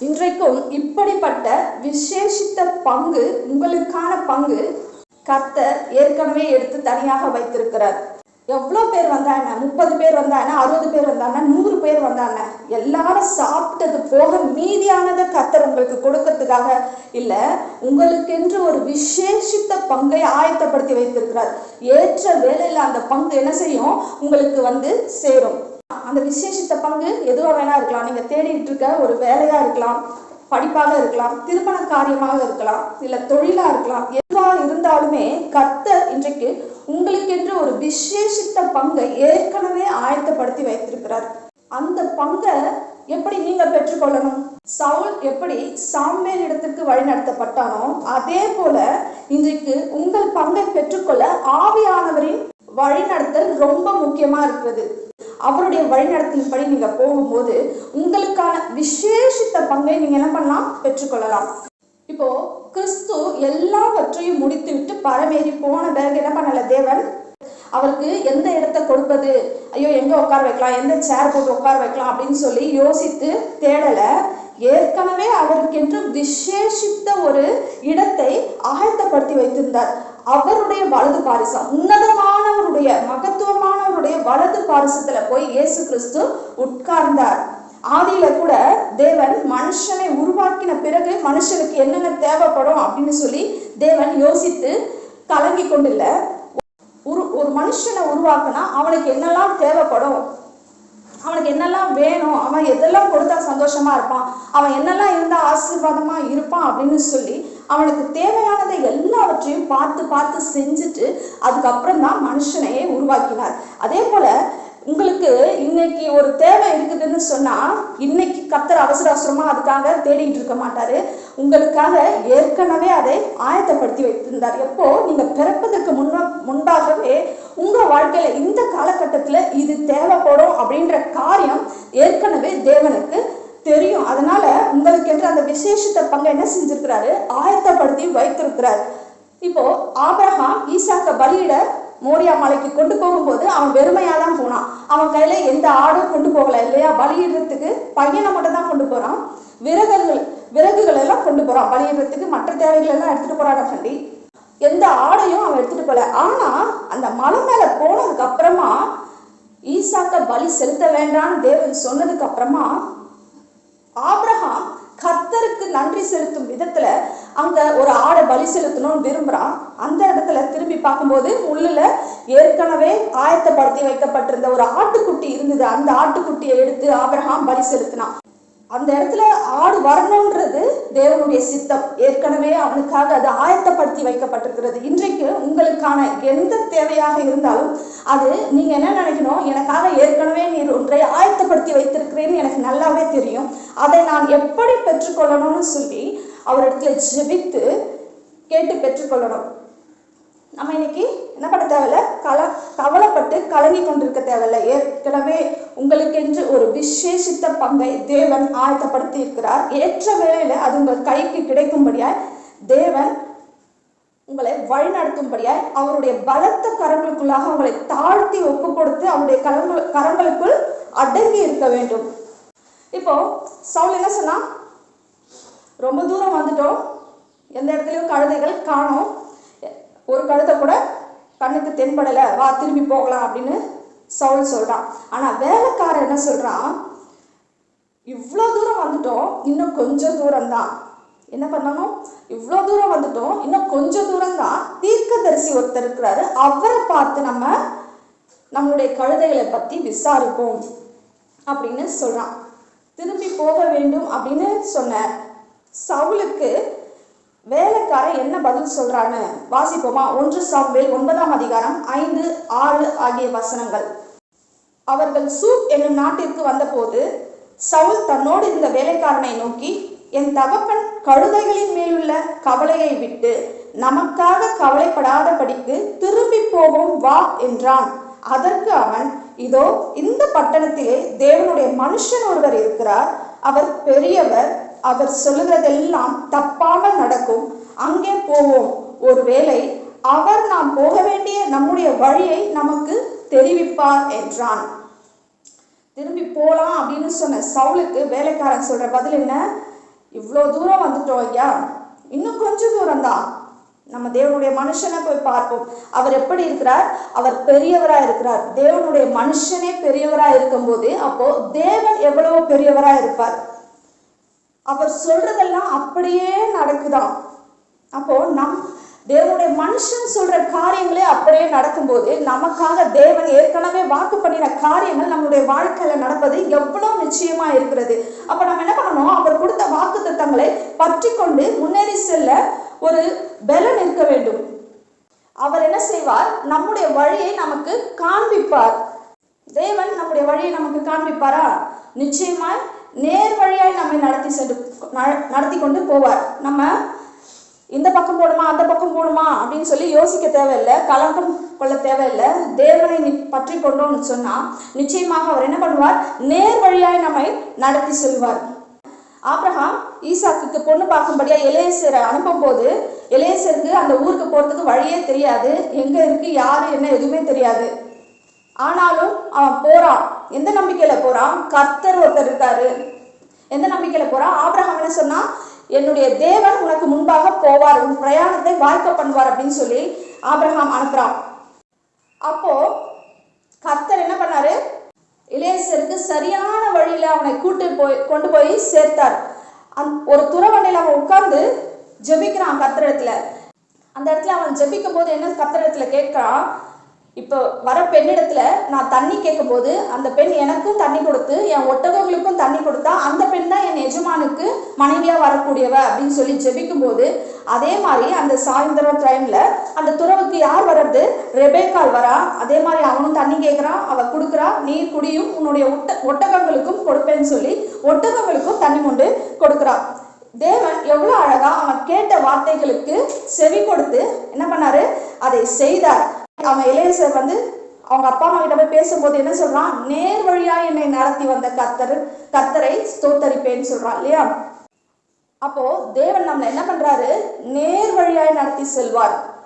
இன்றைக்கும் இப்படிப்பட்ட விசேஷித்த பங்கு உங்களுக்கான பங்கு கர்த்தர் ஏற்கனவே எடுத்து தனியாக வைத்திருக்கிறார். எவ்வளோ பேர் வந்தாங்க? முப்பது பேர் வந்தாங்க அறுபது பேர் வந்தாங்க நூறு பேர் வந்தாங்க. எல்லாரும் சாப்பிட்டது போக மீதியானதை கத்தர் உங்களுக்கு கொடுக்கறதுக்காக இல்லை உங்களுக்கென்று ஒரு விசேஷித்த பங்கை ஆயத்தப்படுத்தி வைத்திருக்கிறார் ஏற்ற வேலையில் அந்த பங்கு என்ன செய்யும்? உங்களுக்கு வந்து சேரும். அந்த விசேஷித்த பங்கு எதுவாக வேணா இருக்கலாம். நீங்க தேடிட்டு இருக்க ஒரு வேலையா இருக்கலாம் படிப்பாக இருக்கலாம் திருமண காரியமாக இருக்கலாம் இல்ல தொழிலா இருக்கலாம் எதுவாக இருந்தாலுமே கத்த இன்றைக்கு உங்களுக்கென்று ஒரு விசேஷித்த பங்கை ஏற்கனவே ஆயத்தப்படுத்தி வைத்திருக்கிறார். அந்த பங்கை எப்படி நீங்க பெற்றுக்கொள்ளணும்? சவுல் எப்படி சாம்பேல் இடத்திற்கு வழிநடத்தப்பட்டானோ அதே போல இன்றைக்கு உங்கள் பங்கை பெற்றுக்கொள்ள ஆவியானவரின் வழிநடத்தல் ரொம்ப முக்கியமா இருக்கிறது. அவருடைய வழிநடத்தின்படி நீங்க போகும்போது உங்களுக்கான விசேஷித்த பங்கை நீங்க என்ன பண்ணலாம்? பெற்றுக்கொள்ளலாம். இப்போ கிறிஸ்து எல்லாவற்றையும் முடித்துவிட்டு பரமேறி போன பிறகு என்ன பண்ணல தேவன்? அவருக்கு எந்த இடத்தை கொடுப்பது? ஐயோ எங்க உட்கார வைக்கலாம்? எந்த சேர் போட்டு உட்கார வைக்கலாம் அப்படின்னு சொல்லி யோசித்து தேடலை. ஏற்கனவே அவருக்கென்று விசேஷித்த ஒரு இடத்தை ஆயத்தப்படுத்தி வைத்திருந்தார். அவருடைய வலது பாரிசம் உன்னதமானவருடைய மகத்துவமானவருடைய வலது பாரிசத்துல போய் இயேசு கிறிஸ்து உட்கார்ந்தார். ஆதியில கூட தேவன் மனுஷனை உருவாக்கின பிறகு மனுஷனுக்கு என்னென்ன தேவைப்படும் அப்படின்னு சொல்லி தேவன் யோசித்து கலங்கி கொண்டில்ல. ஒரு ஒரு மனுஷனை உருவாக்கினா அவனுக்கு என்னெல்லாம் தேவைப்படும்? அவனுக்கு என்னெல்லாம் வேணும் அவன் எதெல்லாம் கொடுத்தா சந்தோஷமா இருப்பான் அவன் என்னெல்லாம் இருந்தா ஆசீர்வாதமா இருப்பான் அப்படின்னு சொல்லி அவனுக்கு தேவையானதை எல்லாவற்றையும் பார்த்து பார்த்து செஞ்சுட்டு அதுக்கப்புறம் தான் மனுஷனையே உருவாக்கினார். அதே போல உங்களுக்கு இன்னைக்கு ஒரு தேவை இருக்குதுன்னு சொன்னா இன்னைக்கு கத்தர் அவசர அவசரமா அதுக்காக தேடிட்டு இருக்க மாட்டாரு. உங்களுக்காக ஏற்கனவே அதை ஆயத்தப்படுத்தி வைத்திருந்தார். எப்போ? நீங்க பிறப்பதற்கு முன்ன முன்பாகவே உங்க வாழ்க்கையில இந்த காலகட்டத்துல இது தேவைப்படும் அப்படின்ற காரியம் ஏற்கனவே தேவனுக்கு தெரியும். அதனால உங்களுக்கு என்று அந்த விசேஷத்தை பங்கு என்ன செஞ்சிருக்கிறாரு? ஆயத்தப்படுத்தி வைத்திருக்கிறார். இப்போ ஆபிரகாம் ஈசாக்க பலியிட மோரியா மலைக்கு கொண்டு போகும்போது அவன் வெறுமையா தான் போனான். அவன் கையில எந்த ஆடும் கொண்டு போகல இல்லையா? பலியிடுறதுக்கு பையனை மட்டும் தான் கொண்டு போறான். விறகுகள் விறகுகள் எல்லாம் கொண்டு போறான். பலியிடுறதுக்கு மற்ற தேவைகள் எல்லாம் எடுத்துட்டு போறான் கண்டி எந்த ஆடையும் அவன் எடுத்துட்டு போல. ஆனா அந்த மலை மேல போனதுக்கு அப்புறமா ஈசாக்க பலி செலுத்த வேண்டாம்னு தேவன் சொன்னதுக்கு அப்புறமா ஆப்ரஹாம் கர்த்தருக்கு நன்றி செலுத்தும் விதத்துல அங்க ஒரு ஆடை பலி செலுத்தணும்னு விரும்புறான். அந்த இடத்துல திரும்பி பார்க்கும்போது உள்ளுல ஏற்கனவே ஆயத்தப்படுத்தி வைக்கப்பட்டிருந்த ஒரு ஆட்டுக்குட்டி இருந்தது. அந்த ஆட்டுக்குட்டியை எடுத்து ஆபிரகாம் பலி செலுத்தினான். அந்த இடத்துல ஆடு வரணுன்றது தேவனுடைய சித்தம். ஏற்கனவே அவனுக்காக அது ஆயத்தப்படுத்தி வைக்கப்பட்டிருக்கிறது. இன்றைக்கு உங்களுக்கான எந்த தேவையாக இருந்தாலும் அது நீங்க என்ன நினைக்கணும்? எனக்காக ஏற்கனவே நீர் ஒன்றை ஆயத்தப்படுத்தி வைத்திருக்கிறேன்னு எனக்கு நல்லாவே தெரியும். அதை நான் எப்படி பெற்றுக்கொள்ளணும்னு சொல்லி அவரிடத்துல ஜெபித்து கேட்டு பெற்றுக்கொள்ளணும். நம்ம இன்னைக்கு என்ன பண்ண தேவையில்ல? கல கவலைப்பட்டு கலங்கி கொண்டிருக்க தேவையில்ல. ஏற்கனவே உங்களுக்கென்று ஒரு விசேஷித்த பங்கை தேவன் ஆயத்தப்படுத்தி இருக்கிறார். ஏற்ற வேளையில அது உங்கள் கைக்கு கிடைக்கும்படியாய் தேவன் உங்களை வழிநடத்தும்படியாய் அவருடைய பலத்த கரங்களுக்குள்ளாக உங்களை தாழ்த்தி ஒப்பு கொடுத்து அவருடைய கரங்கள் கரங்களுக்குள் அடங்கி இருக்க வேண்டும். இப்போ சவுல் என்ன சொன்னா ரொம்ப தூரம் வந்துட்டோம். எந்த இடத்துலையும் கழுதைகள் காணோம். ஒரு கழுத்தை கூட கண்ணுக்கு தென்படலை. வா திரும்பி போகலாம் அப்படின்னு சவுல் சொல்றான். ஆனா வேலைக்காரன் என்ன சொல்றான்? இவ்வளோ தூரம் வந்துட்டோம் இன்னும் கொஞ்சம் தூரம் தான் என்ன பண்ணணும்? இவ்வளோ தூரம் வந்துட்டோம் இன்னும் கொஞ்சம் தூரம் தான் தீர்க்கதரிசி ஒருத்தர் இருக்கிறாரு. அவரை பார்த்து நம்ம நம்மளுடைய கழுதைகளை பத்தி விசாரிப்போம் அப்படின்னு சொல்றான். திரும்பி போக வேண்டும் அப்படின்னு சொன்னார். சவுலுக்கு வேலைக்காரன் என்ன பதில் சொல்றான்னு வாசிப்போமா? ஒன்று சாமுவேல் ஒன்பதாம் அதிகாரம் ஐந்து ஆறு ஆகிய வசனங்கள். அவர்கள் சூப் என்னும் நாட்டிற்கு வந்தபோது சவுல் தன்னோடு இருந்த வேலைக்காரனை நோக்கி என் தகப்பன் கழுதைகளின் மேலுள்ள கவலையை விட்டு நமக்காக கவலைப்படாதபடிக்கு திரும்பி போவோம் வா என்றான். அதற்கு அவன் இதோ இந்த பட்டணத்திலே தேவனுடைய மனுஷன் ஒருவர் இருக்கிறார். அவர் பெரியவர் அவர் சொல்லுகிறதெல்லாம் தப்பாமல் நடக்கும். அங்கே போவோம். ஒருவேளை அவர் நாம் போக வேண்டிய நம்முடைய வழியை நமக்கு தெரிவிப்பார் என்றான். திரும்பி போலாம் அப்படின்னு சொன்ன சவுலுக்கு வேலைக்காரன் சொல்ற பதில் என்ன? இவ்வளோ தூரம் வந்துட்டோம் ஐயா. இன்னும் கொஞ்சம் தூரம் தான் நம்ம தேவனுடைய மனுஷனை போய் பார்ப்போம். அவர் எப்படி இருக்கிறார்? அவர் பெரியவராக இருக்கிறார். தேவனுடைய மனுஷனே பெரியவராக இருக்கும்போது அப்போ தேவன் எவ்வளவு பெரியவராக இருப்பார். அவர் சொல்றதெல்லாம் அப்படியே நடக்குதான் அப்போ நம் தேவனுடைய மனுஷன் சொல்ற காரியங்களே அப்படியே நடக்கும்போது நமக்காக தேவன் ஏற்கனவே வாக்கு பண்ணின காரியங்கள் நம்மளுடைய வாழ்க்கையில நடப்பது எவ்வளவு நிச்சயமா இருக்கிறது. அப்ப நம்ம என்ன பண்ணணும்? அவர் கொடுத்த வாக்கு திட்டங்களை பற்றி கொண்டு முன்னேறி செல்ல ஒரு பலன் இருக்க வேண்டும். அவர் என்ன செய்வார்? நம்முடைய வழியை நமக்கு காண்பிப்பார். தேவன் நம்முடைய வழியை நமக்கு காண்பிப்பாரா? நிச்சயமாய் நேர் வழியாய் நம்மை நடத்தி சென்று நடத்தி கொண்டு போவார். நம்ம இந்த பக்கம் போடுமா அந்த பக்கம் போடுமா அப்படின்னு சொல்லி யோசிக்க தேவையில்லை கலங்கம் கொள்ள தேவையில்லை. தேவனை நீ பற்றி கொண்டோம்னு சொன்னா நிச்சயமாக அவர் என்ன பண்ணுவார்? நேர் வழியாய் நம்மை நடத்தி செல்வார். ஆப்ரஹாம் ஈசாக்குக்கு பொண்ணு பார்க்கும்படியா அனுப்பும் அனுப்பும்போது இளையசருக்கு அந்த ஊருக்கு போறதுக்கு வழியே தெரியாது. எங்க இருக்கு யாரு என்ன எதுவுமே தெரியாது. ஆனாலும் அவன் போறான். எந்த நம்பிக்கையில போறான் கர்த்தர் ஒருத்தர் இருக்காரு. எந்த நம்பிக்கையில போறான் ஆபிரகாம் என்ன சொன்னா என்னுடைய தேவன் உனக்கு முன்பாக போவார். உன் பிரயாணத்தை வாய்க்க பண்ணுவார் அப்படின்னு சொல்லி ஆபிரகாம் அனுப்புறான் அப்போ கர்த்தர் என்ன பண்ணாரு? இளையசருக்கு சரியான வழியில அவனை கூட்டு போய் கொண்டு போய் சேர்த்தார். அந் ஒரு துறவண்டையில் அவன் உட்கார்ந்து ஜெபிக்கிறான் கத்திரத்துல அந்த இடத்துல அவன் ஜெபிக்கும் போது என்ன கத்திரத்துல கேட்கிறான்? இப்போ வர பெண்ணிடத்துல நான் தண்ணி கேட்கும்போது அந்த பெண் எனக்கும் தண்ணி கொடுத்து என் ஒட்டகங்களுக்கும் தண்ணி கொடுத்தா அந்த பெண் தான் என் எஜமானுக்கு மனைவியா வரக்கூடியவ அப்படின்னு சொல்லி ஜெபிக்கும் போது அதே மாதிரி அந்த சாயந்தரம் டைம்ல அந்த துறவுக்கு யார் வர்றது? ரெபேக்கால் வரா அதே மாதிரி அவனும் தண்ணி கேட்குறான் அவ கொடுக்குறா நீர் குடியும் உன்னுடைய ஒட்ட ஒட்டகங்களுக்கும் கொடுப்பேன்னு சொல்லி ஒட்டகங்களுக்கும் தண்ணி கொண்டு கொடுக்குறான் தேவன் எவ்வளவு அழகா அவன் கேட்ட வார்த்தைகளுக்கு செவி கொடுத்து என்ன பண்ணாரு? அதை செய்தார். அவன் இளையசர் வந்து அவங்க அப்பா அம்மா கிட்ட போய் பேசும்போது என்ன சொல்றான்? நேர் வழியா என்னை நடத்தி வந்த கத்தர் கத்தரை ஸ்தோத்தரிப்பேன்னு சொல்றான் இல்லையா? அப்போ தேவன் நம்மளை என்ன பண்றாரு? நேர் வழியாய் நடத்தி செல்வார்.